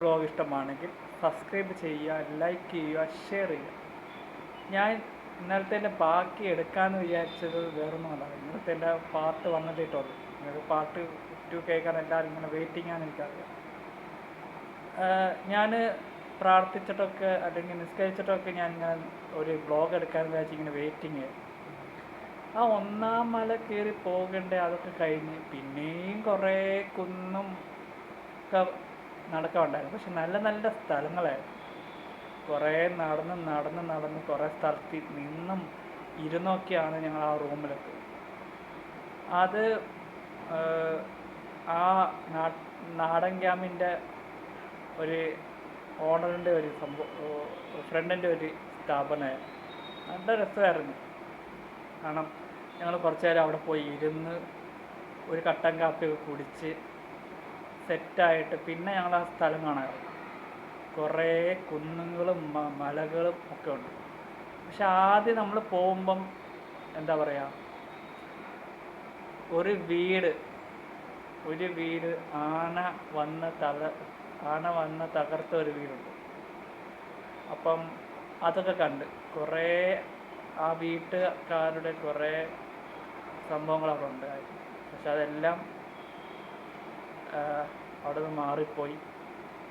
Blog ഇഷ്ടമാണെങ്കിൽ subscribe ചെയ്യുക like ചെയ്യുക ഷെയർ ചെയ്യുക. ഞാൻ ഇന്നലത്തെ എന്റെ ബാക്കി എടുക്കാമെന്ന് വിചാരിച്ചത് വേറൊന്നുമല്ല ഇന്നലത്തെ എന്റെ പാർട്ട് വന്നതേട്ടുള്ളൂ നിങ്ങൾക്ക് പാർട്ട് ടു കേൾക്കാൻ എല്ലാവരും ഇങ്ങനെ വെയിറ്റിംഗ് ആണ് എനിക്കറിയാം. ഞാൻ പ്രാർത്ഥിച്ചിട്ടൊക്കെ അല്ലെങ്കിൽ നിസ്കരിച്ചിട്ടൊക്കെ ഞാൻ ഇങ്ങനെ ഒരു ബ്ലോഗ് എടുക്കാൻ വിചാരിച്ച് ഇങ്ങനെ വെയിറ്റിംഗ് ആ ഒന്നാം മല കയറി പോകണ്ടേ അതൊക്കെ കഴിഞ്ഞ് പിന്നെയും കുറേ കുന്നും ഒക്കെ നടക്കാനുണ്ടായിരുന്നു. പക്ഷെ നല്ല നല്ല സ്ഥലങ്ങളായിരുന്നു. കുറേ നടന്ന് നടന്ന് നടന്ന് കുറേ സ്ഥലത്ത് നിന്നും ഇരുന്നൊക്കെയാണ് ഞങ്ങൾ ആ റൂമിലെത്തി അത് ആ നാടൻ ക്യാമ്പിന്റെ ഒരു ഓണറിന്റെ ഒരു സംഭവം ഫ്രണ്ടിന്റെ ഒരു സ്ഥാപനമായിരുന്നു. നല്ല രസമായിരുന്നു. കാരണം ഞങ്ങൾ കുറച്ച് നേരം അവിടെ പോയി ഇരുന്ന് ഒരു കട്ടൻ കാപ്പിയൊക്കെ കുടിച്ച് സെറ്റായിട്ട് പിന്നെ ഞങ്ങൾ ആ സ്ഥലം കാണാൻ കുറേ കുന്നുകളും മലകളും ഒക്കെ ഉണ്ട്. പക്ഷെ ആദ്യം നമ്മൾ പോകുമ്പം എന്താ പറയുക ഒരു വീട് ഒരു വീട് ആന വന്ന് തക ആന വന്ന് തകർത്ത ഒരു വീടുണ്ട്. അപ്പം അതൊക്കെ കണ്ട് കുറേ ആ വീട്ടുകാരുടെ കുറേ സംഭവങ്ങൾ അവിടെ പക്ഷെ അതെല്ലാം അവിടെ നിന്ന് മാറിപ്പോയി.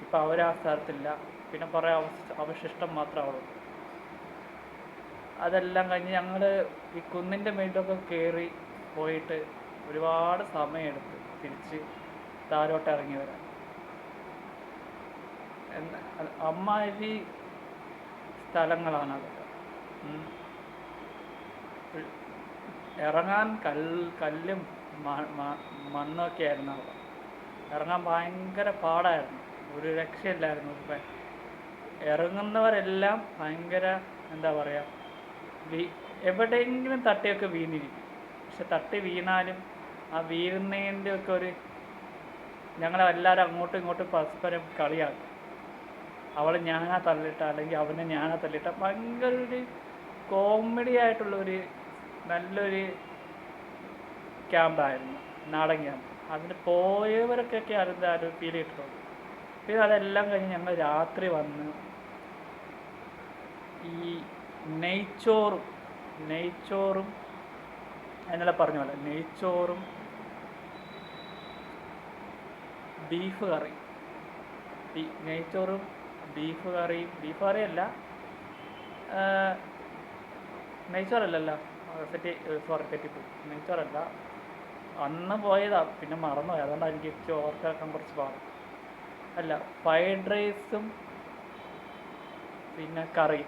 ഇപ്പം അവരാ സ്ഥലത്തില്ല. പിന്നെ കുറേ അവശ അവശിഷ്ടം മാത്രമേ ഉള്ളൂ. അതെല്ലാം കഴിഞ്ഞ് ഞങ്ങൾ ഈ കുന്നിന്റെ മേലൊക്കെ കയറി പോയിട്ട് ഒരുപാട് സമയമെടുത്ത് തിരിച്ച് താരോട്ട് ഇറങ്ങി വരാൻ. അമ്മാതിരി സ്ഥലങ്ങളാണ് അതൊക്കെ ഇറങ്ങാൻ കല്ല് കല്ലും മണ്ണൊക്കെ ആയിരുന്നു അവിടെ ഇറങ്ങാൻ ഭയങ്കര പാടായിരുന്നു. ഒരു രക്ഷയില്ലായിരുന്നു ഇപ്പം. ഇറങ്ങുന്നവരെല്ലാം ഭയങ്കര എന്താ പറയുക എവിടെയെങ്കിലും തട്ടിയൊക്കെ വീണിരിക്കും. പക്ഷെ തട്ടി വീണാലും ആ വീഴുന്നതിന്റെ ഒക്കെ ഒരു ഞങ്ങളെല്ലാവരും അങ്ങോട്ടും ഇങ്ങോട്ടും പരസ്പരം കളിയാക്കും. അവൾ ഞാനാ തള്ളിട്ട അല്ലെങ്കിൽ അവനെ ഞാനാ തള്ളിട്ട ഭയങ്കര ഒരു കോമഡി ആയിട്ടുള്ള ഒരു നല്ലൊരു ക്യാമ്പായിരുന്നു നാടൻ ക്യാമ്പ് അതിന് പോയവരൊക്കെ അതിന്റെ ആ ഒരു ഫീൽ കിട്ടുള്ളൂ പിന്നെ അതെല്ലാം കഴിഞ്ഞ് ഞങ്ങൾ രാത്രി വന്ന് ഈ നെയ്ച്ചോറും നെയ്ച്ചോറും എന്നല്ല പറഞ്ഞ പോലെ നെയ്ച്ചോറും ബീഫ് കറി. നെയ്ച്ചോറും ബീഫ് കറിയും ബീഫ് കറിയല്ല നെയ്ച്ചോറല്ലല്ലോ. സെറ്റി സോറി തെറ്റിപ്പോയി. നെയ്ച്ചോറല്ല. അന്ന് പോയതാ. പിന്നെ മറന്നുപോയി. അതുകൊണ്ടാണ് എനിക്ക് ഓർക്കാൻ കുറച്ച് പാടും. അല്ല ഫ്രൈഡ് റൈസും പിന്നെ കറി.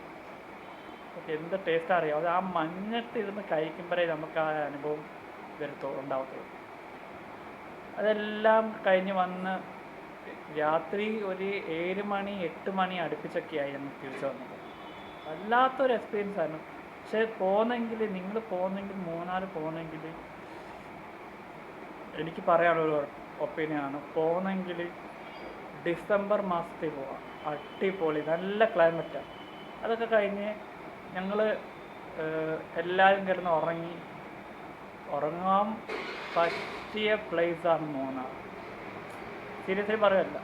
ഓക്കെ എന്ത് ടേസ്റ്റ് അറിയാം അത് ആ മഞ്ഞത്തിരുന്ന് കഴിക്കുമ്പോഴേ നമുക്ക് ആ അനുഭവം വരത്തോ ഉണ്ടാവത്തുള്ളൂ. അതെല്ലാം കഴിഞ്ഞ് വന്ന് രാത്രി ഒരു ഏഴ് മണി എട്ട് മണി അടുപ്പിച്ചൊക്കെയായി ഞങ്ങൾ തിരിച്ചു വന്നത്. വല്ലാത്തൊരു എക്സ്പീരിയൻസ് ആയിരുന്നു. പക്ഷേ പോകുന്നെങ്കിൽ നിങ്ങൾ പോകുന്നെങ്കിൽ മൂന്നാർ പോന്നെങ്കിൽ എനിക്ക് പറയാനുള്ള ഒപ്പീനിയനാണ് പോകണമെങ്കിൽ ഡിസംബർ മാസത്തിൽ പോവാം. അടിപൊളി നല്ല ക്ലൈമറ്റാണ് അതൊക്കെ കഴിഞ്ഞ് ഞങ്ങൾ എല്ലാവരും കിടന്ന് ഉറങ്ങി. ഉറങ്ങാൻ പറ്റിയ പ്ലേസാണ് മൂന്നാർ. സീരിയസ്ലി പറയല്ല.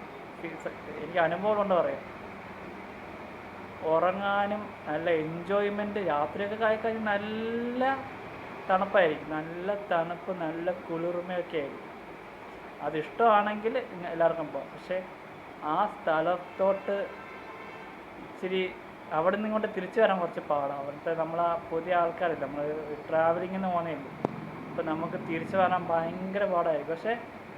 എനിക്ക് അനുഭവം കൊണ്ട് പറയാം. ഉറങ്ങാനും നല്ല എൻജോയ്മെന്റ് രാത്രിയൊക്കെ ആയിക്കഴിഞ്ഞ് നല്ല തണുപ്പായിരിക്കും. നല്ല തണുപ്പ് നല്ല കുളിർമയൊക്കെ ആയിരിക്കും. അതിഷ്ടമാണെങ്കിൽ എല്ലാവർക്കും പോകാം പക്ഷേ ആ സ്ഥലത്തോട്ട് ഇച്ചിരി അവിടെ നിന്ന് ഇങ്ങോട്ട് തിരിച്ചു വരാൻ കുറച്ച് പാടാണ് അവിടുത്തെ നമ്മൾ ആ പുതിയ ആൾക്കാരില്ല നമ്മൾ ട്രാവലിങ്ങിന് പോകുന്നതല്ലേ അപ്പം നമുക്ക് തിരിച്ചു വരാൻ ഭയങ്കര പാടായിരിക്കും. പക്ഷേ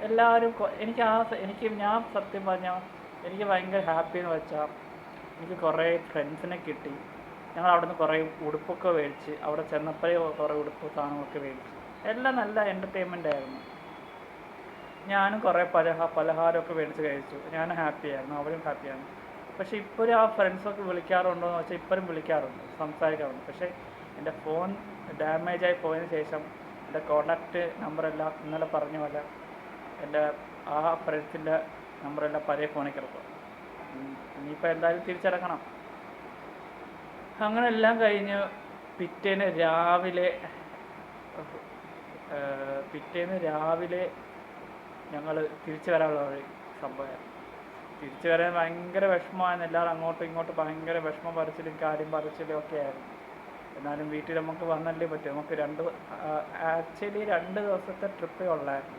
എല്ലാവരും എനിക്ക് ആ എനിക്ക് ഞാൻ സത്യം പറഞ്ഞാൽ എനിക്ക് ഭയങ്കര ഹാപ്പി എന്ന് വെച്ചാൽ എനിക്ക് കുറേ ഫ്രണ്ട്സിനെ കിട്ടി. ഞങ്ങൾ അവിടെ നിന്ന് കുറേ ഉടുപ്പൊക്കെ മേടിച്ച് അവിടെ ചെന്നപ്പോഴേ കുറേ ഉടുപ്പ് സാധനങ്ങളൊക്കെ മേടിച്ച്. എല്ലാം നല്ല എന്റർടൈൻമെന്റ് ആയിരുന്നു. ഞാനും കുറേ പലഹാ പലഹാരമൊക്കെ മേടിച്ച് കഴിച്ചു. ഞാനും ഹാപ്പിയായിരുന്നു അവരും ഹാപ്പിയാണ് പക്ഷേ ഇപ്പോഴും ആ ഫ്രണ്ട്സൊക്കെ വിളിക്കാറുണ്ടോ എന്ന് വെച്ചാൽ ഇപ്പോഴും വിളിക്കാറുണ്ട് സംസാരിക്കാറുണ്ട്. പക്ഷേ എന്റെ ഫോൺ ഡാമേജ് ആയി പോയതിന് ശേഷം എന്റെ കോണ്ടാക്റ്റ് നമ്പറെല്ലാം ഇന്നലെ പറഞ്ഞ പോലെ എന്റെ ആ ഫ്രണ്ട്സിന്റെ നമ്പറെല്ലാം പഴയ ഫോണിൽ കിടക്കും. ഇനിയിപ്പോൾ എന്തായാലും തിരിച്ചടക്കണം. അങ്ങനെ എല്ലാം കഴിഞ്ഞ് പിറ്റേന്ന് രാവിലെ പിറ്റേന്ന് രാവിലെ ഞങ്ങൾ തിരിച്ചു വരാനുള്ള വഴി സംഭവം തിരിച്ചു വരാൻ ഭയങ്കര വിഷമമായിരുന്നു. എല്ലാവരും അങ്ങോട്ടും ഇങ്ങോട്ടും ഭയങ്കര വിഷമം പറിച്ചിലും കാര്യം പറിച്ചിലും ഒക്കെ ആയിരുന്നു. എന്നാലും വീട്ടിൽ നമുക്ക് വന്നല്ലേ പറ്റും. നമുക്ക് രണ്ട് ആക്ച്വലി രണ്ട് ദിവസത്തെ ട്രിപ്പേ ഉള്ളായിരുന്നു.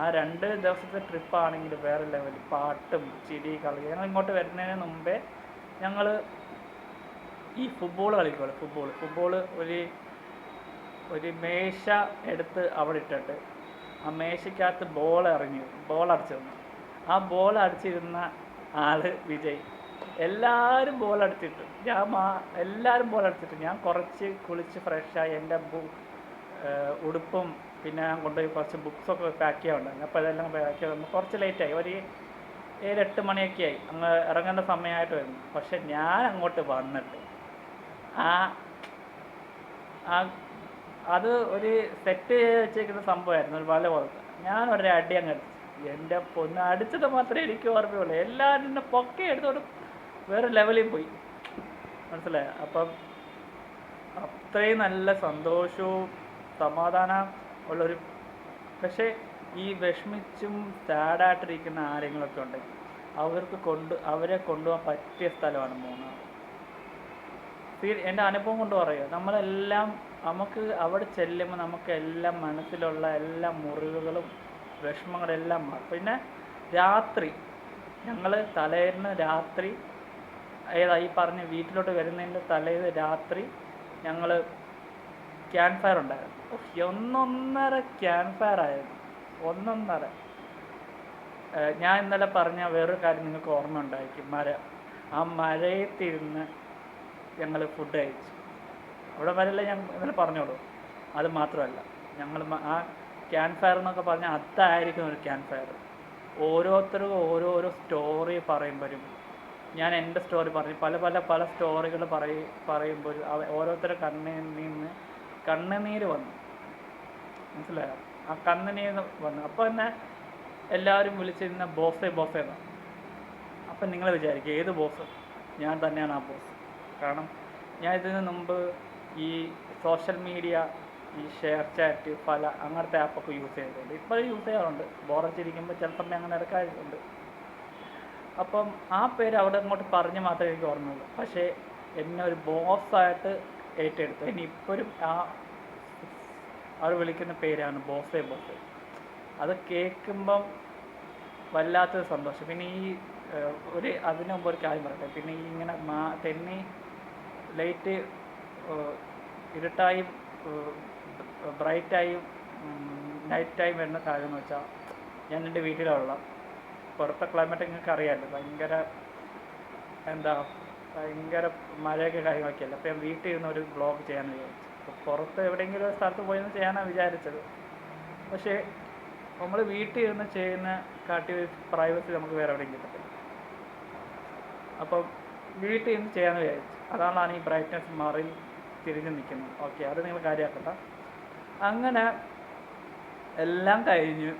ആ രണ്ട് ദിവസത്തെ ട്രിപ്പാണെങ്കിൽ വേറെ ലെവൽ പാട്ടും ചിരി കളി ഞങ്ങൾ ഇങ്ങോട്ട് വരുന്നതിന് മുമ്പേ ഞങ്ങൾ ഈ ഫുട്ബോൾ കളിക്കുമല്ലോ ഫുട്ബോൾ ഫുട്ബോൾ ഒരു ഒരു മേശ എടുത്ത് അവിടെ ഇട്ടിട്ട് ആ മേശയ്ക്കകത്ത് ബോൾ ഇറങ്ങി. ബോൾ അടിച്ചിരുന്നു ആ ബോൾ അടിച്ചിരുന്ന ആൾ വിജയ്. എല്ലാവരും ബോൾ അടിച്ചിട്ടു. ഞാൻ മാ എല്ലാവരും ബോൾ അടിച്ചിട്ടു. ഞാൻ കുറച്ച് കുളിച്ച് ഫ്രഷായി എന്റെ ബു ഉടുപ്പും പിന്നെ ഞാൻ കൊണ്ടുപോയി കുറച്ച് ബുക്സൊക്കെ പാക്ക് ചെയ്യാനുണ്ടായിരുന്നു. അപ്പോൾ ഇതെല്ലാം പാക്ക് ചെയ്ത് കുറച്ച് ലേറ്റായി ഒരു ഏഴ് എട്ട് മണിയൊക്കെ ആയി. അങ്ങ് ഇറങ്ങേണ്ട സമയമായിട്ട് വരുന്നു പക്ഷെ ഞാൻ അങ്ങോട്ട് വന്നിട്ട് ആ അത് ഒരു സെറ്റ് വെച്ചേക്കുന്ന സംഭവമായിരുന്നു. ഒരു വല പോലത്തെ ഞാൻ ഒരു അടി അങ്ങ് അടിച്ചു. എന്റെ പൊന്ന് അടിച്ചത് മാത്രമേ എനിക്ക് ഓർമ്മയുള്ളൂ. എല്ലാവരും എന്നെ പൊക്കെ എടുത്തോട്ട് വേറെ ലെവലിൽ പോയി. മനസ്സിലായോ? അപ്പം അത്രയും നല്ല സന്തോഷവും സമാധാനം ഉള്ളൊരു പക്ഷേ ഈ വിഷമിച്ചും സാഡായിട്ടിരിക്കുന്ന ആരെങ്കിലുമൊക്കെ ഉണ്ടെങ്കിൽ അവർക്ക് കൊണ്ട് അവരെ കൊണ്ടുപോകാൻ പറ്റിയ സ്ഥലമാണ് മൂന്നാർ. തീ- എന്റെ അനുഭവം കൊണ്ട് പറയുക. നമ്മളെല്ലാം നമുക്ക് അവിടെ ചെല്ലുമ്പോൾ നമുക്ക് എല്ലാം മനസ്സിലുള്ള എല്ലാ മുറിവുകളും വിഷമങ്ങളെല്ലാം മാറും. പിന്നെ രാത്രി. ഞങ്ങൾ തലേന്ന് രാത്രി ഏതാ ഈ പറഞ്ഞ വീട്ടിലോട്ട് വരുന്നതിന്റെ തലേന്ന് രാത്രി ഞങ്ങൾ ക്യാമ്പ് ഫയർ ഉണ്ടായിരുന്നു ഒന്നൊന്നര ക്യാമ്പ് ഫയർ ആയിരുന്നു. ഒന്നൊന്നര. ഞാൻ ഇന്നലെ പറഞ്ഞ വേറൊരു കാര്യം നിങ്ങൾക്ക് ഓർമ്മ ഉണ്ടായിരിക്കും മര ആ മഴയത്തിരുന്ന് ഞങ്ങൾ ഫുഡ് കഴിച്ചു. അവിടെ വരെയല്ല ഞാൻ ഇന്നലെ പറഞ്ഞോളൂ. അത് മാത്രമല്ല ഞങ്ങൾ ആ ക്യാമ്പ് ഫയർ എന്നൊക്കെ പറഞ്ഞാൽ അതായിരിക്കും ഒരു ക്യാമ്പ് ഫയർ ഓരോരുത്തർക്കും ഓരോരോ സ്റ്റോറി പറയുമ്പോഴും ഞാൻ എന്റെ സ്റ്റോറി പറഞ്ഞു പല പല പല സ്റ്റോറികൾ പറയും പറയുമ്പോൾ ഓരോരുത്തരുടെ കണ്ണിൽ നിന്ന് കണ്ണുനീര് വന്നു. മനസ്സിലായോ? ആ കണ്ണുനീര് വന്നു. അപ്പോൾ തന്നെ എല്ലാവരും വിളിച്ചിരുന്ന ബോസേ ബോസേ എന്നാണ്. അപ്പം നിങ്ങൾ വിചാരിക്കും ഏത് ബോസ് ഞാൻ തന്നെയാണ് ആ ബോസ് കാരണം ഞാൻ ഇതിനു മുമ്പ് ഈ സോഷ്യൽ മീഡിയ ഈ ഷെയർ ചാറ്റ് പല അങ്ങനത്തെ ആപ്പൊക്കെ യൂസ് ചെയ്തിട്ടുണ്ട്. ഇപ്പോൾ യൂസ് ചെയ്യാറുണ്ട്. ബോറച്ചിരിക്കുമ്പോൾ ചില സമയം അങ്ങനെ ഇറക്കാറുണ്ട് അപ്പം ആ പേര് അവിടെ അങ്ങോട്ട് പറഞ്ഞ് മാത്രമേ എനിക്ക് ഓർമ്മയുള്ളൂ. പക്ഷേ എന്നെ ഒരു ബോസായിട്ട് ഏറ്റെടുത്തു ഇനി ഇപ്പോഴും ആ അവർ വിളിക്കുന്ന പേരാണ് ബോസേ ബോസേ. അത് കേൾക്കുമ്പം വല്ലാത്തൊരു സന്തോഷം. പിന്നെ ഈ ഒരു അതിനു മുമ്പ് ഒരു കാര്യം പറയട്ടെ. പിന്നെ ഈ ഇങ്ങനെ മാ തെന്നി ലൈറ്റ് ഇരുട്ടായും ബ്രൈറ്റായും നൈറ്റായും വരുന്ന കാര്യം എന്ന് വെച്ചാൽ ഞാൻ എന്റെ വീട്ടിലുള്ള പുറത്തെ ക്ലൈമറ്റ് നിങ്ങൾക്ക് അറിയാമല്ലോ. ഭയങ്കര എന്താ ഭയങ്കര മഴയൊക്കെ കാര്യങ്ങളൊക്കെ അപ്പോൾ ഞാൻ വീട്ടിൽ ഇരുന്ന് ഒരു ബ്ലോഗ് ചെയ്യാൻ വിചാരിച്ചു. അപ്പോൾ പുറത്ത് എവിടെയെങ്കിലും ഒരു സ്ഥലത്ത് പോയെന്ന് ചെയ്യാനാണ് വിചാരിച്ചത്. പക്ഷേ നമ്മൾ വീട്ടിൽ ഇരുന്ന് ചെയ്യുന്ന കാട്ടി പ്രൈവസി നമുക്ക് വേറെ എവിടെയും കിട്ടത്തില്ല. അപ്പം വീട്ടിൽ നിന്ന് ചെയ്യാമെന്ന് വിചാരിച്ചു. അതുകൊണ്ടാണ് ഈ ബ്രൈറ്റ്നസ് മാറി തിരിഞ്ഞ് നിൽക്കുന്നത്. ഓക്കെ അത് നിങ്ങൾ കാര്യമാക്കണ്ട അങ്ങനെ എല്ലാം കഴിഞ്ഞു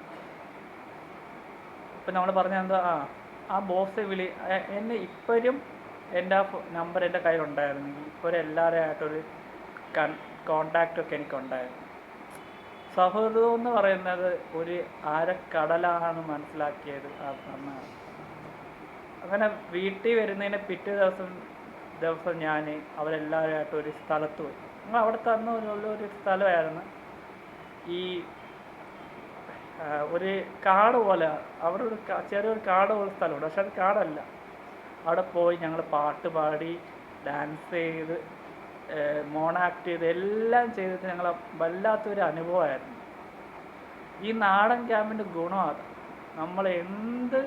ഇപ്പം നമ്മൾ പറഞ്ഞ എന്താ? ആ ആ ബോസ് വിളി എന്നെ ഇപ്പോഴും എന്റെ ആ നമ്പർ എന്റെ കയ്യിലുണ്ടായിരുന്നെങ്കിൽ ഇപ്പോഴും എല്ലാവരുമായിട്ടൊരു കൺ കോണ്ടാക്റ്റൊക്കെ എനിക്കുണ്ടായിരുന്നു. സൗഹൃദം എന്ന് പറയുന്നത് ഒരു അരക്കടലാണ് മനസ്സിലാക്കിയത് അന്നാണ്. അങ്ങനെ വീട്ടിൽ വരുന്നതിന് പിറ്റേ ദിവസം ദിവസം ഞാൻ അവരെല്ലാവരുമായിട്ട് ഒരു സ്ഥലത്ത് പോയി. ഞങ്ങൾ അവിടെ തന്ന ഒരു സ്ഥലമായിരുന്നു. ഈ ഒരു കാട് പോലെ അവിടെ ഒരു ചെറിയൊരു കാട് പോലെ സ്ഥലമുണ്ട്. പക്ഷെ അത് കാടല്ല. അവിടെ പോയി ഞങ്ങൾ പാട്ട് പാടി ഡാൻസ് ചെയ്ത് മോണാക്ട് ചെയ്ത് എല്ലാം ചെയ്തിട്ട് ഞങ്ങൾ വല്ലാത്തൊരു അനുഭവമായിരുന്നു. ഈ നാടൻ ക്യാമ്പിന്റെ ഗുണം അത്. നമ്മൾ എന്ത്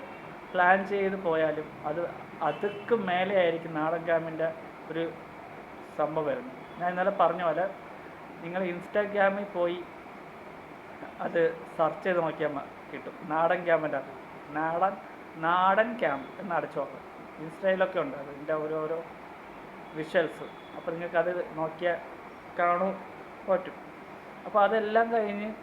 പ്ലാൻ ചെയ്ത് പോയാലും അത് അതുക്ക് മേലെ ആയിരിക്കും നാടൻ ക്യാമ്പിന്റെ ഒരു സംഭവം വരുന്നത്. ഞാൻ ഇന്നലെ പറഞ്ഞ പോലെ നിങ്ങൾ ഇൻസ്റ്റാഗ്രാമിൽ പോയി അത് സെർച്ച് ചെയ്ത് നോക്കിയാൽ കിട്ടും. നാടൻ ക്യാമ്പിന്റെ അത്. നാടൻ നാടൻ ക്യാമ്പ് എന്ന് അടിച്ചു നോക്കാം. ഇൻസ്റ്റയിലൊക്കെ ഉണ്ട് അതിന്റെ ഓരോരോ വിഷ്വൽസ് അപ്പോൾ നിങ്ങൾക്ക് അത് നോക്കിയാൽ കാണും പറ്റും. അപ്പോൾ അതെല്ലാം കഴിഞ്ഞ്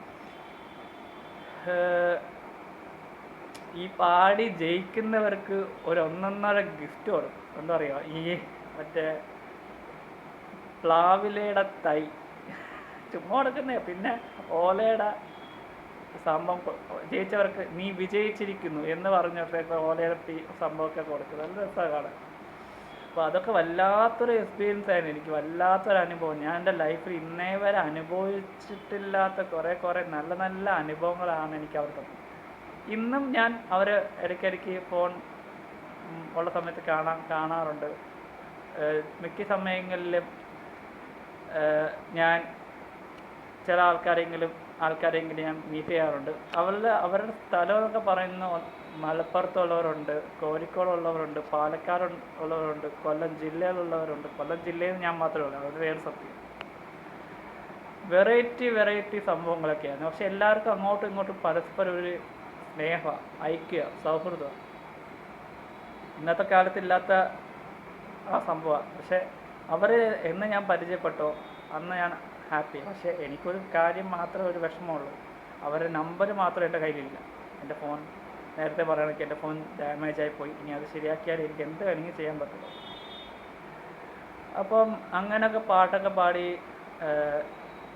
ഈ പാടി ജയിക്കുന്നവർക്ക് ഒരു ഒന്നൊന്നര ഗിഫ്റ്റ് കൊടുക്കും എന്താ പറയുക? ഈ മറ്റേ പ്ലാവിലയുടെ തൈ. ചുമ്മാ കൊടുക്കുന്നേ. പിന്നെ ഓലയുടെ സംഭവം ജയിച്ചവർക്ക് നീ വിജയിച്ചിരിക്കുന്നു എന്ന് പറഞ്ഞിട്ടൊക്കെ തീ സംഭവമൊക്കെ കൊടുക്കും. നല്ല രസമാണ് അപ്പോൾ അതൊക്കെ വല്ലാത്തൊരു എക്സ്പീരിയൻസ് ആയിരുന്നു. എനിക്ക് വല്ലാത്തൊരു അനുഭവം. ഞാൻ എന്റെ ലൈഫിൽ ഇന്നേ വരെ അനുഭവിച്ചിട്ടില്ലാത്ത കുറേ കുറേ നല്ല നല്ല അനുഭവങ്ങളാണ് എനിക്ക് അവിടെ തന്നത്. ഇന്നും ഞാൻ അവർ ഇടയ്ക്കിടയ്ക്ക് ഫോൺ ഉള്ള സമയത്ത് കാണാൻ കാണാറുണ്ട്. മിക്ക സമയങ്ങളിലും ഞാൻ ചില ആൾക്കാരെങ്കിലും ആൾക്കാരെങ്കിലും ഞാൻ മീറ്റ് ചെയ്യാറുണ്ട്. അവരുടെ അവരുടെ സ്ഥലമൊക്കെ പറയുന്ന മലപ്പുറത്തുള്ളവരുണ്ട് കോഴിക്കോടുള്ളവരുണ്ട് പാലക്കാട് ഉള്ളവരുണ്ട് കൊല്ലം ജില്ലയിലുള്ളവരുണ്ട്. കൊല്ലം ജില്ലയിൽ ഞാൻ മാത്രമേ ഉള്ളൂ അവരുടെ വേറെ സത്യം. വെറൈറ്റി വെറൈറ്റി സംഭവങ്ങളൊക്കെയാണ്. പക്ഷെ എല്ലാവർക്കും അങ്ങോട്ടും ഇങ്ങോട്ടും പരസ്പരം ഒരു സ്നേഹ ഐക്യ സൗഹൃദം. ഇന്നത്തെ കാലത്തില്ലാത്ത ആ സംഭവമാണ് പക്ഷെ അവർ എന്ന് ഞാൻ പരിചയപ്പെട്ടോ അന്ന് ഞാൻ ഹാപ്പി. പക്ഷേ എനിക്കൊരു കാര്യം മാത്രമേ ഒരു വിഷമമുള്ളൂ. അവരുടെ നമ്പർ മാത്രം എന്റെ കയ്യിലില്ല. എന്റെ ഫോൺ നേരത്തെ പറയുകയാണെങ്കിൽ എന്റെ ഫോൺ ഡാമേജ് ആയിപ്പോയി പോയി. ഇനി അത് ശരിയാക്കിയാൽ എനിക്ക് എന്ത് വേണമെങ്കിൽ ചെയ്യാൻ പറ്റുള്ളൂ. അപ്പം അങ്ങനെയൊക്കെ പാട്ടൊക്കെ പാടി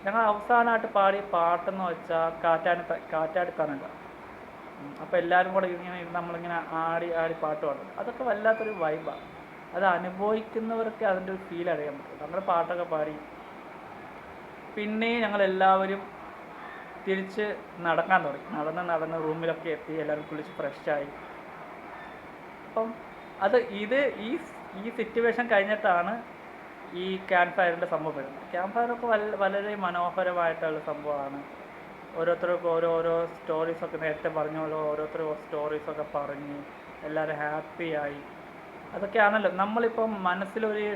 ഞങ്ങൾ അവസാനമായിട്ട് പാടിയ പാട്ടെന്ന് വെച്ചാൽ കാറ്റാടി കാറ്റാടി തണല അപ്പോൾ എല്ലാവരും കൂടെ ഇങ്ങനെ ഇരുന്ന് നമ്മളിങ്ങനെ ആടി ആടി പാട്ട് പാടും. അതൊക്കെ വല്ലാത്തൊരു വൈബാണ് അത് അനുഭവിക്കുന്നവർക്ക് അതിന്റെ ഒരു ഫീൽ അറിയാൻ പറ്റും. നമ്മുടെ പാട്ടൊക്കെ പാടി പിന്നെ ഞങ്ങൾ എല്ലാവരും തിരിച്ച് നടക്കാൻ തുടങ്ങി. നടന്ന് നടന്ന് റൂമിലൊക്കെ എത്തി എല്ലാവരും കുളിച്ച് ഫ്രഷായി അപ്പം അത് ഇത് ഈ ഈ സിറ്റുവേഷൻ കഴിഞ്ഞിട്ടാണ് ഈ ക്യാമ്പ് ഫയറിന്റെ സംഭവം വരുന്നത്. ക്യാമ്പ് ഫയറൊക്കെ വളരെ മനോഹരമായിട്ടുള്ള സംഭവമാണ്. ഓരോരുത്തർക്കും ഓരോരോ സ്റ്റോറീസൊക്കെ നേരത്തെ പറഞ്ഞ പോലെ ഓരോരുത്തർ സ്റ്റോറീസൊക്കെ പറഞ്ഞ് എല്ലാവരും ഹാപ്പിയായി അതൊക്കെയാണല്ലോ. നമ്മളിപ്പം മനസ്സിലൊരു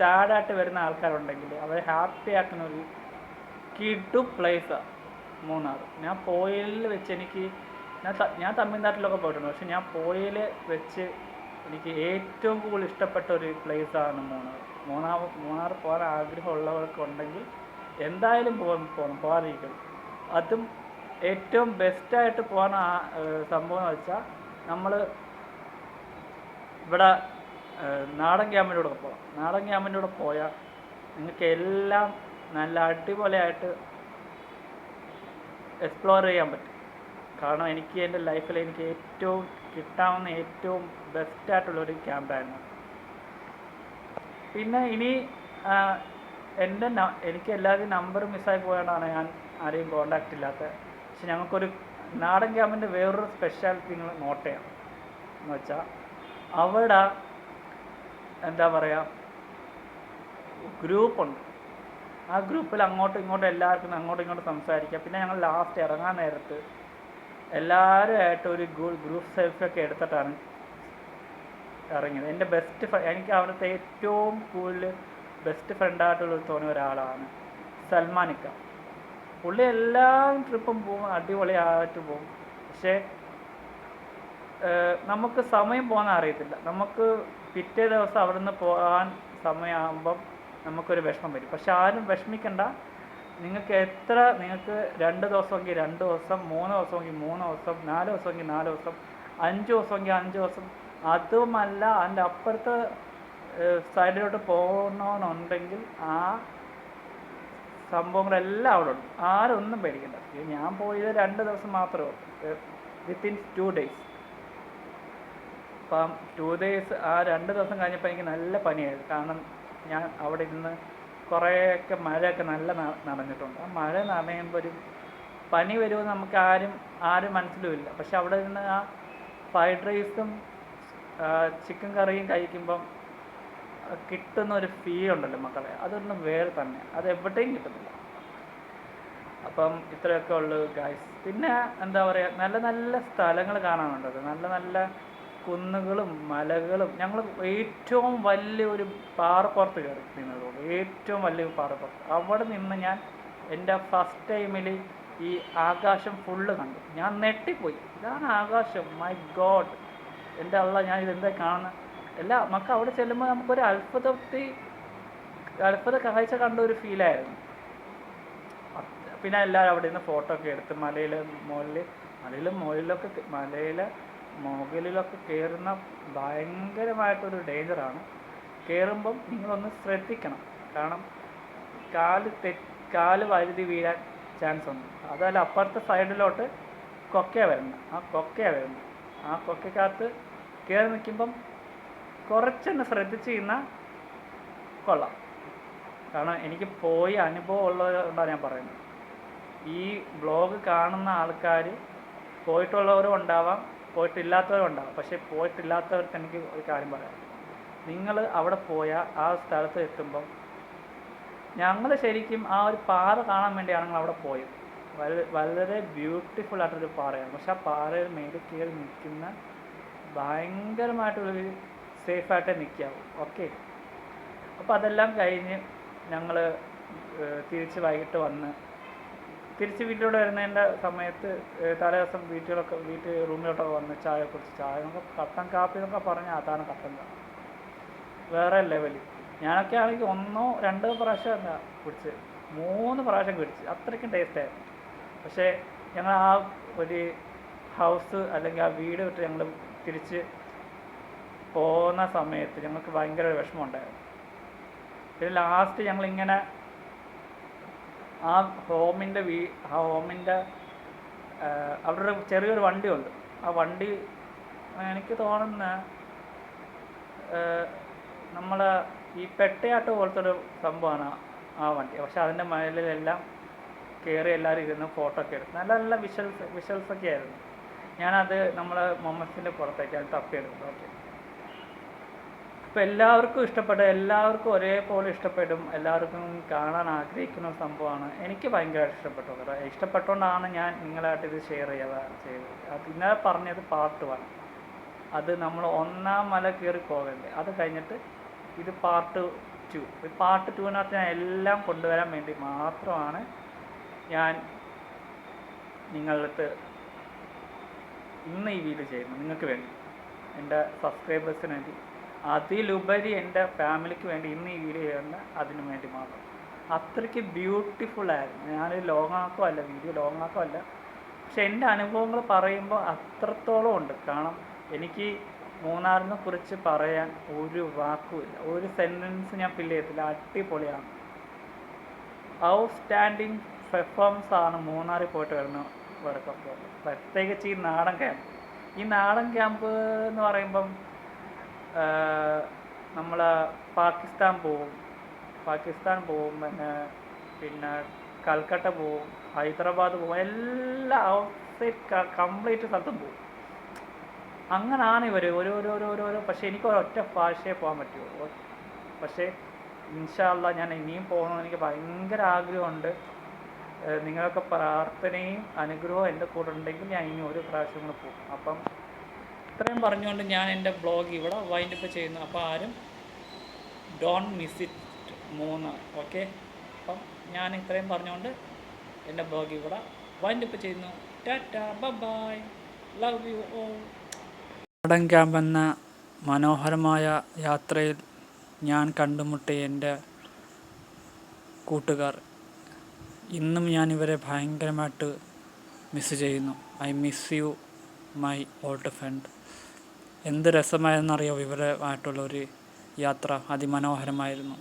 സാഡായിട്ട് വരുന്ന ആൾക്കാരുണ്ടെങ്കിൽ അവരെ ഹാപ്പി ആക്കുന്ന ഒരു കിഡു പ്ലേസാണ് മൂന്നാർ ഞാൻ പോയലിൽ വെച്ച് എനിക്ക് ഞാൻ ഞാൻ തമിഴ്നാട്ടിലൊക്കെ പോയിട്ടുണ്ട്. പക്ഷെ ഞാൻ പോയിൽ വെച്ച് എനിക്ക് ഏറ്റവും കൂടുതൽ ഇഷ്ടപ്പെട്ട ഒരു പ്ലേസാണ് മൂന്നാർ മൂന്നാർ മൂന്നാർ പോകാൻ ആഗ്രഹമുള്ളവർക്കുണ്ടെങ്കിൽ എന്തായാലും പോകാൻ പോകണം പോകാതിരിക്കണം അതും ഏറ്റവും ബെസ്റ്റായിട്ട് പോകാൻ സംഭവം എന്ന് വെച്ചാൽ നമ്മൾ ഇവിടെ നാടൻ ക്യാമ്പിന്റെ കൂടെ പോകാം നാടൻ ക്യാമ്പിന്റെ കൂടെ പോയാൽ നിങ്ങൾക്ക് എല്ലാം നല്ല അടിപൊളിയായിട്ട് എക്സ്പ്ലോർ ചെയ്യാൻ പറ്റും. കാരണം എനിക്ക് എന്റെ ലൈഫിൽ എനിക്ക് ഏറ്റവും കിട്ടാവുന്ന ഏറ്റവും ബെസ്റ്റായിട്ടുള്ളൊരു ക്യാമ്പായിരുന്നു പിന്നെ ഇനി എന്റെ എനിക്ക് എല്ലാവരും നമ്പർ മിസ്സായി പോയതുകൊണ്ടാണ് ഞാൻ ആരെയും കോണ്ടാക്റ്റ് ഇല്ലാത്ത. പക്ഷെ ഞങ്ങൾക്കൊരു നാടൻ ക്യാമ്പിന്റെ വേറൊരു സ്പെഷ്യാലിറ്റി നിങ്ങൾ നോട്ട് ചെയ്യാം എന്ന് വെച്ചാൽ അവിടെ എന്താ പറയുക ഗ്രൂപ്പുണ്ട് ആ ഗ്രൂപ്പിൽ അങ്ങോട്ടും ഇങ്ങോട്ടും എല്ലാവർക്കും അങ്ങോട്ടും ഇങ്ങോട്ടും സംസാരിക്കാം. പിന്നെ ഞങ്ങൾ ലാസ്റ്റ് ഇറങ്ങാൻ നേരത്ത് എല്ലാവരുമായിട്ട് ഒരു ഗ്രൂപ്പ് സെൽഫി ഒക്കെ എടുത്തിട്ടാണ് ഇറങ്ങിയത്. എന്റെ ബെസ്റ്റ് എനിക്ക് അവിടുത്തെ ഏറ്റവും കൂടുതൽ ബെസ്റ്റ് ഫ്രണ്ടായിട്ടുള്ള തോന്നിയ ഒരാളാണ് സൽമാനിക്ക പുള്ളി എല്ലാ ട്രിപ്പും പോകും അടിപൊളിയായിട്ട് പോകും. പക്ഷേ നമുക്ക് സമയം പോകാൻ അറിയത്തില്ല. നമുക്ക് പിറ്റേ ദിവസം അവിടെ നിന്ന് പോകാൻ സമയമാകുമ്പം നമുക്കൊരു വിഷമം വരും. പക്ഷെ ആരും വിഷമിക്കണ്ട. നിങ്ങൾക്ക് എത്ര നിങ്ങൾക്ക് രണ്ട് ദിവസമെങ്കിൽ രണ്ട് ദിവസം മൂന്ന് ദിവസമെങ്കിൽ മൂന്ന് ദിവസം നാല് ദിവസമെങ്കിൽ നാല് ദിവസം അഞ്ച് ദിവസമെങ്കിൽ അഞ്ച് ദിവസം അതുമല്ല അതിന്റെ അപ്പുറത്തെ സൈഡിലോട്ട് പോകണമെന്നുണ്ടെങ്കിൽ ആ സംഭവങ്ങളെല്ലാം അവിടെ ഉണ്ട്. ആരും ഒന്നും പേടിക്കണ്ട ഞാൻ പോയത് രണ്ട് ദിവസം മാത്രമേ വിത്തിൻ ടു ഡേയ്സ് അപ്പം ടു ഡേയ്സ് ആ രണ്ട് ദിവസം കഴിഞ്ഞപ്പോൾ എനിക്ക് നല്ല പനിയായിരുന്നു. കാരണം ഞാൻ അവിടെ ഇരുന്ന് കുറേയൊക്കെ മഴയൊക്കെ നല്ല നനഞ്ഞിട്ടുണ്ട്. ആ മഴ നനയുമ്പോൾ ഒരു പനി വരുമെന്ന് നമുക്ക് ആരും ആരും മനസ്സിലുമില്ല പക്ഷെ അവിടെ ഇരുന്ന് ആ ഫ്രൈഡ് റൈസും ചിക്കൻ കറിയും കഴിക്കുമ്പം കിട്ടുന്ന ഒരു ഫീ ഉണ്ടല്ലോ മക്കളെ. അതൊന്നും വേറെ തന്നെ. അത് എവിടെയും കിട്ടുന്നില്ല. അപ്പം ഇത്രയൊക്കെ ഉള്ളു ഗായ്സ് പിന്നെ എന്താ പറയുക നല്ല നല്ല സ്ഥലങ്ങൾ കാണാനുണ്ടത് നല്ല നല്ല കുന്നുകളും മലകളും. ഞങ്ങൾ ഏറ്റവും വലിയ ഒരു പാറപ്പുറത്ത് കയറി നിന്നതുകൊണ്ട് ഏറ്റവും വലിയ പാറപ്പുറത്ത്. അവിടെ നിന്ന് ഞാൻ എന്റെ ഫസ്റ്റ് ടൈമിൽ ഈ ആകാശം ഫുള്ള് കണ്ടു. ഞാൻ നെട്ടിപ്പോയി ഇതാണ് ആകാശം. മൈ ഗോഡ് എന്റെ അള്ള ഞാൻ ഇതെന്താ കാണുന്നത് അല്ല നമുക്ക് അവിടെ ചെല്ലുമ്പോൾ നമുക്കൊരു അത്ഭുതത്തി അത്ഭുത കാഴ്ച കണ്ട ഒരു ഫീലായിരുന്നു പിന്നെ എല്ലാവരും അവിടെ നിന്ന് ഫോട്ടോ ഒക്കെ എടുത്ത് മലയിൽ മുകളിൽ മലയിൽ മുകളിലൊക്കെ മലയിൽ മുകളിലൊക്കെ കയറുന്ന ഭയങ്കരമായിട്ടൊരു ഡേഞ്ചറാണ് കയറുമ്പം നിങ്ങളൊന്ന് ശ്രദ്ധിക്കണം. കാരണം കാൽ തെ കാൽ വഴുതി വീഴാൻ ചാൻസ് ഉണ്ട്. അതല്ല അപ്പുറത്തെ സൈഡിലോട്ട് കൊക്കയാണ് വരുന്നത് ആ കൊക്കയാണ് വരുന്നത് ആ കൊക്കക്കകത്ത് കയറി നിൽക്കുമ്പം കുറച്ചൊന്ന് ശ്രദ്ധിച്ച് നിന്നാൽ കൊള്ളാം. കാരണം എനിക്ക് പോയി അനുഭവം ഉള്ളത് കൊണ്ടാണ് ഞാൻ പറയുന്നത്. ഈ ബ്ലോഗ് കാണുന്ന ആൾക്കാർ പോയിട്ടുള്ളവരും ഉണ്ടാവാം പോയിട്ടില്ലാത്തവരും ഉണ്ടാവാം. പക്ഷേ പോയിട്ടില്ലാത്തവർക്ക് എനിക്ക് ഒരു കാര്യം പറയാം. നിങ്ങൾ അവിടെ പോയ ആ സ്ഥലത്ത് എത്തുമ്പം ഞങ്ങൾ ശരിക്കും ആ ഒരു പാറ കാണാൻ വേണ്ടിയാണ് ഞങ്ങൾ അവിടെ പോയത്. വളരെ വളരെ ബ്യൂട്ടിഫുൾ ആയിട്ടൊരു പാറയാണ്. പക്ഷെ ആ പാറയിൽ മേലെ നിൽക്കുന്ന ഭയങ്കരമായിട്ടുള്ളൊരു സേഫായിട്ടേ നിൽക്കാവൂ ഓക്കെ? അപ്പോൾ അതെല്ലാം കഴിഞ്ഞ് ഞങ്ങൾ തിരിച്ച് വൈകിട്ട് വന്ന് തിരിച്ച് വീട്ടിലൂടെ വരുന്നതിന്റെ സമയത്ത് തലേദിവസം തലേ ദിവസം വീട്ടിലൊക്കെ വീട്ടിൽ റൂമിലോട്ടൊക്കെ വന്ന് ചായ കുറച്ച് ചായ കട്ടൻ കാപ്പി എന്നൊക്കെ പറഞ്ഞാൽ അതാണ് കട്ടൻ കാപ്പി. വേറെ ലെവൽ ഞാനൊക്കെ ആണെങ്കിൽ ഒന്നോ രണ്ടോ പ്രാവശ്യം എന്താ കുടിച്ച്. മൂന്ന് പ്രാവശ്യം കുടിച്ച്. അത്രയ്ക്കും ടേസ്റ്റായിരുന്നു പക്ഷേ ഞങ്ങൾ ആ ഒരു ഹൗസ് അല്ലെങ്കിൽ ആ വീട് വിട്ട് ഞങ്ങൾ തിരിച്ച് പോകുന്ന സമയത്ത് ഞങ്ങൾക്ക് ഭയങ്കര ഒരു വിഷമം ഉണ്ടായിരുന്നു പിന്നെ ലാസ്റ്റ് ഞങ്ങളിങ്ങനെ ആ ഹോമിന്റെ വീ ഹോമിന്റെ അവരുടെ ചെറിയൊരു വണ്ടിയുണ്ട്. ആ വണ്ടി എനിക്ക് തോന്നുന്ന നമ്മൾ ഈ പെട്ടയാട്ട് പോലത്തെ ഒരു സംഭവമാണ് ആ- വണ്ടി. പക്ഷെ അതിന്റെ മേലിലെല്ലാം കയറി എല്ലാവരും ഇരുന്ന് ഫോട്ടോ ഒക്കെ എടുത്തു നല്ല നല്ല വിഷ്വൽസ് വിഷ്വൽസ് ഒക്കെ ആയിരുന്നു. ഞാനത് നമ്മളെ മൊമൻസിന്റെ പുറത്തേക്കാണ് തപ്പിയെടുത്തത് ഓക്കെ അപ്പോൾ എല്ലാവർക്കും ഇഷ്ടപ്പെട്ട എല്ലാവർക്കും ഒരേപോലെ ഇഷ്ടപ്പെടും എല്ലാവർക്കും കാണാൻ ആഗ്രഹിക്കുന്ന സംഭവമാണ്. എനിക്ക് ഭയങ്കരമായിട്ട് ഇഷ്ടപ്പെട്ടു. ഇഷ്ടപ്പെട്ടുകൊണ്ടാണ് ഞാൻ നിങ്ങളായിട്ട് ഇത് ഷെയർ ചെയ്യാതെ ചെയ്തത്. ഇന്നലെ പറഞ്ഞത് പാർട്ട് വൺ അത് നമ്മൾ ഒന്നാം മല കയറി പോകണ്ടേ അത് കഴിഞ്ഞിട്ട് ഇത് പാർട്ട് ടു പാർട്ട് ടുവിനകത്ത് ഞാൻ എല്ലാം കൊണ്ടുവരാൻ വേണ്ടി മാത്രമാണ് ഞാൻ നിങ്ങളടുത്ത് ഇന്ന് ഈ വീഡിയോ ചെയ്യുന്നത്. നിങ്ങൾക്ക് വേണ്ടി. എന്റെ സബ്സ്ക്രൈബേഴ്സിന് വേണ്ടി. അതിലുപരി എന്റെ ഫാമിലിക്ക് വേണ്ടി ഇന്ന് ഈ വീഡിയോ ചെയ്യുന്ന അതിനു വേണ്ടി മാത്രം. അത്രയ്ക്ക് ബ്യൂട്ടിഫുൾ ആയിരുന്നു. ഞാൻ ലോങ് ആക്കുമല്ല വീഡിയോ ലോങ് ആക്കുമല്ല പക്ഷെ എന്റെ അനുഭവങ്ങൾ പറയുമ്പോൾ അത്രത്തോളം ഉണ്ട്. കാരണം എനിക്ക് മൂന്നാറിനെ കുറിച്ച് പറയാൻ ഒരു വാക്കുമില്ല ഒരു സെന്റൻസ് ഞാൻ ഫില്ല് ചെയ്യത്തില്ല. അടിപൊളിയാണ്. ഔട്ട് സ്റ്റാൻഡിങ് പെർഫോമൻസ് ആണ് മൂന്നാറിൽ പോയിട്ട് വരുന്ന വർക്കൊക്കെ പ്രത്യേകിച്ച് ഈ നാടൻ ക്യാമ്പ് ഈ നാടൻ ക്യാമ്പ് എന്ന് പറയുമ്പം നമ്മൾ പാകിസ്ഥാൻ പോവും. പാകിസ്ഥാൻ പോവും പിന്നെ പിന്നെ കൽക്കട്ട പോവും ഹൈദരാബാദ് പോവും എല്ലാ ഔട്ട്സൈഡ് കംപ്ലീറ്റ് സ്ഥലത്തും പോവും. അങ്ങനാണ് ഇവർ ഓരോ ഓരോ ഓരോ ഓരോ എനിക്ക് ഒരൊറ്റ ഭാഷയെ പോകാൻ പറ്റുമോ പക്ഷേ ഇൻഷാല്ല ഞാൻ ഇനിയും പോകണമെന്ന് എനിക്ക് ഭയങ്കര ആഗ്രഹമുണ്ട്. നിങ്ങളൊക്കെ പ്രാർത്ഥനയും അനുഗ്രഹവും എന്റെ കൂടെ ഉണ്ടെങ്കിൽ ഞാൻ ഇനി ഒരു പ്രാവശ്യം കൂടെ പോകും അപ്പം ഇത്രയും പറഞ്ഞുകൊണ്ട് ഞാൻ എന്റെ ബ്ലോഗ് ഇവിടെ വൈൻഡപ്പ് ചെയ്യുന്നു. അപ്പോൾ ആരും ഡോൺ മിസ് ഇറ്റ് മൂന്ന്. ഓക്കെ അപ്പം ഞാൻ ഇത്രയും പറഞ്ഞുകൊണ്ട് എന്റെ ബ്ലോഗ് ഇവിടെ വൈൻഡപ്പ് ചെയ്യുന്നു. ടാറ്റ ബൈ ലവ് യു ഓ നാടൻ ക്യാമ്പ് എന്ന മനോഹരമായ യാത്രയിൽ ഞാൻ കണ്ടുമുട്ടിയ എന്റെ കൂട്ടുകാർ ഇന്നും ഞാൻ ഇവരെ ഭയങ്കരമായിട്ട് മിസ് ചെയ്യുന്നു. I miss you my old friend എന്ത് രസമായെന്നറിയോ ഇവരുമായിട്ടുള്ള ഒരു യാത്ര അതിമനോഹരമായിരുന്നു.